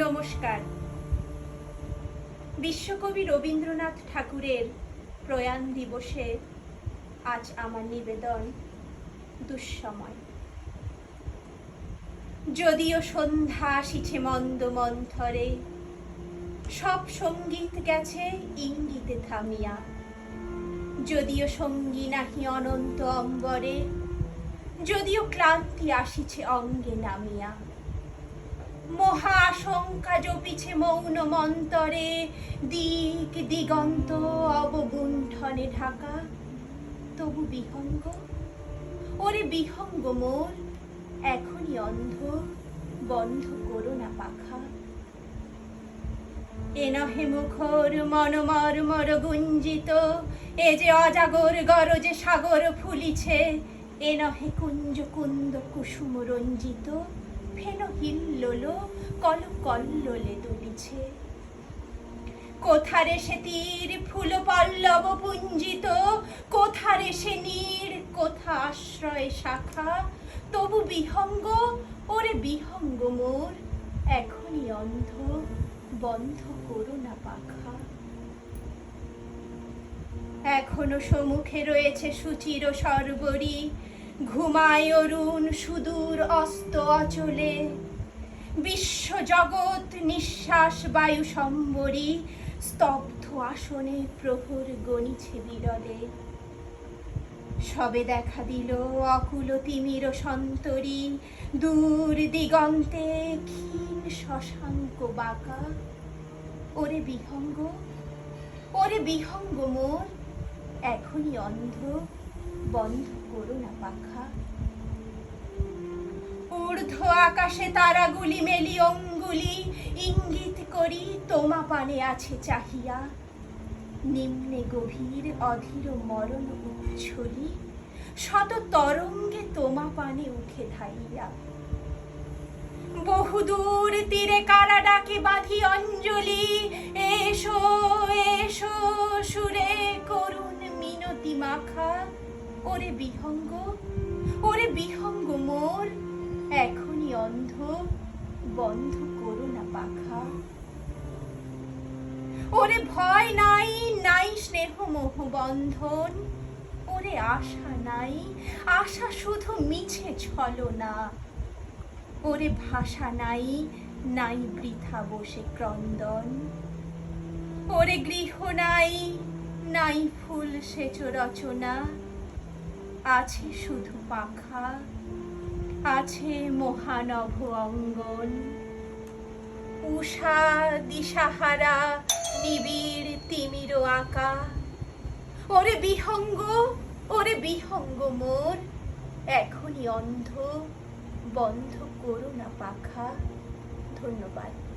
নমস্কার। বিশ্বকবি রবীন্দ্রনাথ ঠাকুরের প্রয়াণ দিবসে আজ আমার নিবেদন দুঃসময়। যদিও সন্ধ্যা আসিছে মন্দ মন্থরে, সব সংগীত গেছে ইঙ্গিতে থামিয়া। যদিও সঙ্গী নাহি অনন্ত অম্বরে, যদিও ক্লান্তি আসিছে অঙ্গে নামিয়া। মহা আশঙ্কা জপিছে মৌন মন্তরে দিক দিগন্ত অবগুণ্ঠনে ঢাকা। তবু বিহঙ্গ? ওরে বিহঙ্গ মোর। এখনই অন্ধ, বন্ধ করো না পাখা। এ নহে মুখর মনমর মর গুঞ্জিত, এ যে অজাগর গরজে সাগর ফুলিছে, এ নহে কুঞ্জ কুন্দ কুসুম রঞ্জিত। ফেন হিল্লোল কল কল্লোলে দুলিছে। কোথারে সে তীর ফুল পল্লব পুঞ্জিত, কোথারে সে নীর, কোথা আশ্রয় শাখা? তবু বিহঙ্গ, ওরে বিহঙ্গ মোর, এখনই অন্ধ, বন্ধ করো না পাখা। এখনও সম্মুখে রয়েছে সুচির সর্বরী ঘুমায় অরুণ সুদূর অস্ত অচলে বিশ্ব জগৎ নিঃশ্বাস বায়ু সম্বরী, স্তব্ধ আসনে প্রহর গণিছে বিরলে। সবে দেখা দিল অকুল তিমির সন্তরী, দূর দিগন্তে ক্ষীণ শশাঙ্ক বাঁকা। ওরে বিহঙ্গ ওরে বিহঙ্গ মোর, এখনই অন্ধ। বন্ধ করো না, পাখা। ঊর্ধ্ব আকাশে তারাগুলি মেলি অঙ্গুলি, ইঙ্গিত করি তোমা পানে আছে চাহিয়া। নিম্নে গভীর অধীর মরণ উচ্ছলি, শত তরঙ্গে তোমা পানে উঠে ধাইয়া। বহুদূর তীরে কারা ডাকে বাঁধি অঞ্জলি, এসো এসো, সুরে করুণ মিনতি মাখা। ওরে বিহঙ্গ ওরে বিহঙ্গ মোর। এখনই অন্ধ, বন্ধ করো না পাখা। ওরে ভয় নাই নাই স্নেহ মোহ বন্ধন। ওরে আশা নাই, আশা শুধু মিছে ছলনা। ওরে ভাষা নাই নাই বৃথা বসে ক্রন্দন। ওরে গৃহ নাই নাই ফুল সেচ রচনা। আছে শুধু পাখা, আছে মহানভ অঙ্গন। উষা, দিশাহারা, নিবিড়, তিমির আঁকা। ওরে বিহঙ্গ ওরে বিহঙ্গ মোর, এখনই অন্ধ, বন্ধ করো না পাখা। ধন্যবাদ।